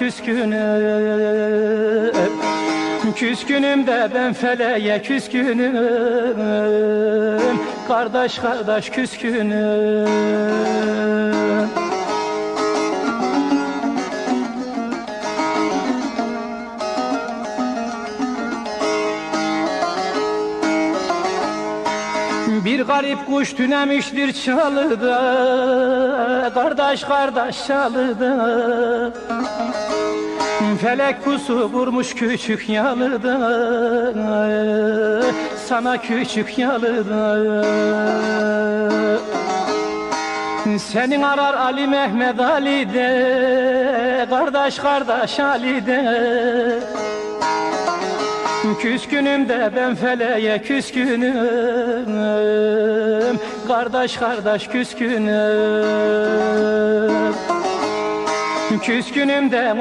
küskünüm Küskünüm de ben feleğe küskünüm. Kardeş kardeş küskünüm. Bir garip kuş tünemiştir çalıda Kardeş kardeş çalıda Felek pusu vurmuş küçük yalıda Sana küçük yalıda Senin arar Ali Mehmet Ali de Kardeş kardeş Ali de Küskünüm de ben feleğe küskünüm Kardeş kardeş küskünüm. Küskünüm de